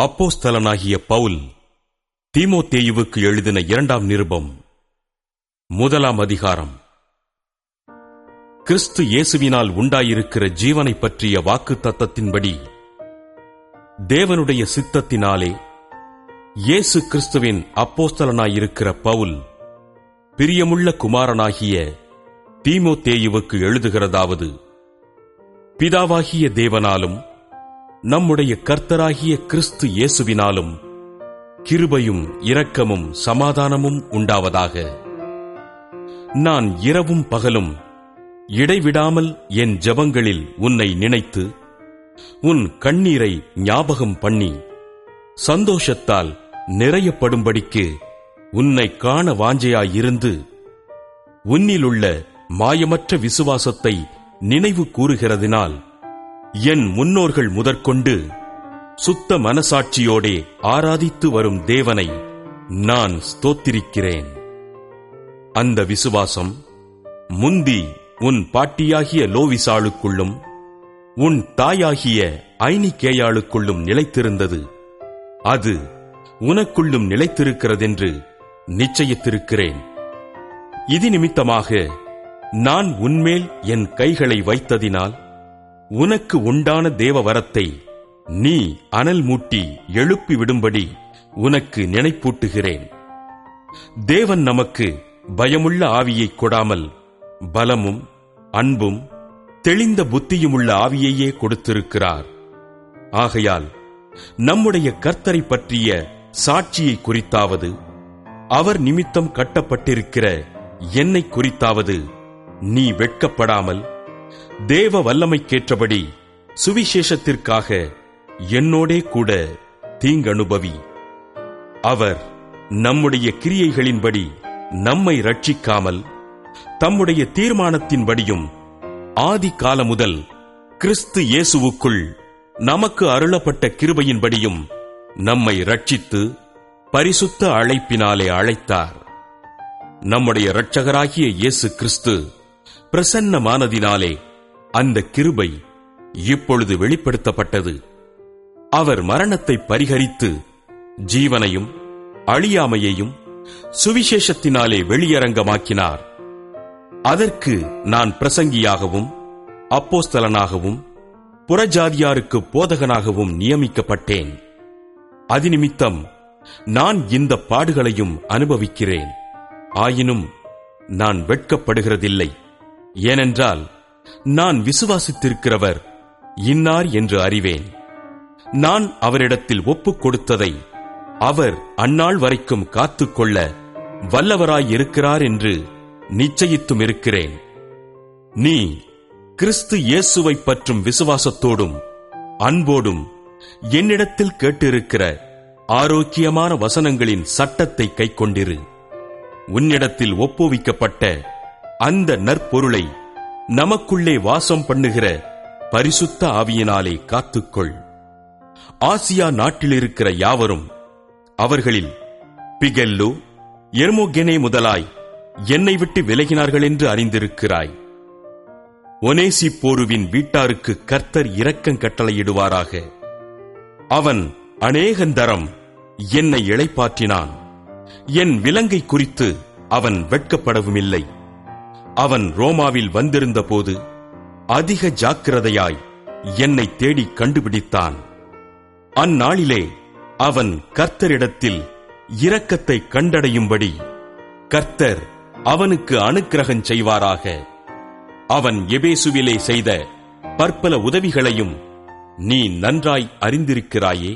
அப்போஸ்தலனாகிய பவுல் தீமோத்தேயுவுக்கு எழுதின இரண்டாம் நிருபம். முதலாம் அதிகாரம். கிறிஸ்து இயேசுவினால் உண்டாயிருக்கிற ஜீவனை பற்றிய வாக்கு தத்தத்தின்படி தேவனுடைய சித்தத்தினாலே இயேசு கிறிஸ்துவின் அப்போஸ்தலனாயிருக்கிற பவுல் பிரியமுள்ள குமாரனாகிய தீமோத்தேயுவுக்கு எழுதுகிறதாவது பிதாவாகிய தேவனாலும் நம்முடைய கர்த்தராகிய கிறிஸ்து இயேசுவினாலும் கிருபையும் இரக்கமும் சமாதானமும் உண்டாவதாக. நான் இரவும் பகலும் இடைவிடாமல் என் ஜெபங்களில் உன்னை நினைத்து உன் கண்ணீரை ஞாபகம் பண்ணி சந்தோஷத்தால் நிறையப்படும்படிக்கு உன்னை காண வாஞ்சையாயிருந்து உன்னிலுள்ள மாயமற்ற விசுவாசத்தை நினைவு கூறுகிறதினால் என் முன்னோர்கள் முதற்கொண்டு சுத்த மனசாட்சியோடே ஆராதித்து வரும் தேவனை நான் ஸ்தோத்திரிக்கிறேன். அந்த விசுவாசம் முந்தி உன் பாட்டியாகிய லோவிசாளுக்குள்ளும் உன் தாயாகிய ஐனிகேயாளுக்குள்ளும் நிலைத்திருந்தது. அது உனக்குள்ளும் நிலைத்திருக்கிறதென்று நிச்சயித்திருக்கிறேன். இது நிமித்தமாக நான் உன்மேல் என் கைகளை வைத்ததினால் உனக்கு உண்டான தேவ வரத்தை நீ அனல் மூட்டி எழுப்பி விடும்படி உனக்கு நினைப்பூட்டுகிறேன். தேவன் நமக்கு பயமுள்ள ஆவியை கொடாமல் பலமும் அன்பும் தெளிந்த புத்தியுமுள்ள ஆவியையே கொடுத்திருக்கிறார். ஆகையால் நம்முடைய கர்த்தரை பற்றிய சாட்சியை குறித்தாவது அவர் நிமித்தம் கட்டப்பட்டிருக்கிற என்னை குறித்தாவது நீ வெட்கப்படாமல் தேவ வல்லமைக்கேற்றபடி சுவிசேஷத்திற்காக என்னோடே கூட தீங்கனுபவி. அவர் நம்முடைய கிரியைகளின்படி நம்மை ரட்சிக்காமல் தம்முடைய தீர்மானத்தின்படியும் ஆதி காலம் முதல் கிறிஸ்து இயேசுவுக்குள் நமக்கு அருளப்பட்ட கிருபையின்படியும் நம்மை ரட்சித்து பரிசுத்த அழைப்பினாலே அழைத்தார். நம்முடைய இரட்சகராகிய இயேசு கிறிஸ்து பிரசன்னமானதினாலே அந்த கிருபை இப்பொழுது வெளிப்படுத்தப்பட்டது. அவர் மரணத்தை பரிகரித்து ஜீவனையும் அழியாமையையும் சுவிசேஷத்தினாலே வெளியரங்கமாக்கினார். அதற்கு நான் பிரசங்கியாகவும் அப்போஸ்தலனாகவும் புறஜாதியாருக்கு போதகனாகவும் நியமிக்கப்பட்டேன். அதிநிமித்தம் நான் இந்த பாடுகளையும் அனுபவிக்கிறேன். ஆயினும் நான் வெட்கப்படுகிறதில்லை. ஏனென்றால் நான் விசுவாசித்திருக்கிறவர் இன்னார் என்று அறிவேன். நான் அவரிடத்தில் ஒப்புக் கொடுத்ததை அவர் அந்நாள் வரைக்கும் காத்துக்கொள்ள வல்லவராயிருக்கிறார் என்று நிச்சயித்தும் இருக்கிறேன். நீ கிறிஸ்து இயேசுவை பற்றும் விசுவாசத்தோடும் அன்போடும் என்னிடத்தில் கேட்டிருக்கிற ஆரோக்கியமான வசனங்களின் சட்டத்தை கைக்கொண்டிரு. உன்னிடத்தில் ஒப்புவிக்கப்பட்ட அந்த நற்பொருளை நமக்குள்ளே வாசம் பண்ணுகிற பரிசுத்த ஆவியினாலே காத்துக்கொள். ஆசியா நாட்டிலிருக்கிற யாவரும் அவர்களில் பிகெல்லு எர்மோகெனே முதலாய் என்னை விட்டு விலகினார்கள் என்று அறிந்திருக்கிறாய். ஒனேசி போருவின் வீட்டாருக்கு கர்த்தர் இரக்கங் கட்டளையிடுவாராக. அவன் அநேகந்தரம் என்னை இழைப்பாற்றினான் என் விலங்கை குறித்து அவன் வெட்கப்படவுமில்லை. அவன் ரோமாவில் வந்திருந்த போது அதிக ஜாக்கிரதையாய் என்னை தேடி கண்டுபிடித்தான். அந்நாளிலே அவன் கர்த்தரிடத்தில் இரக்கத்தை கண்டடையும்படி கர்த்தர் அவனுக்கு அனுக்கிரகம் செய்வாராக. அவன் எபேசுவிலே செய்த பற்பல உதவிகளையும் நீ நன்றாய் அறிந்திருக்கிறாயே.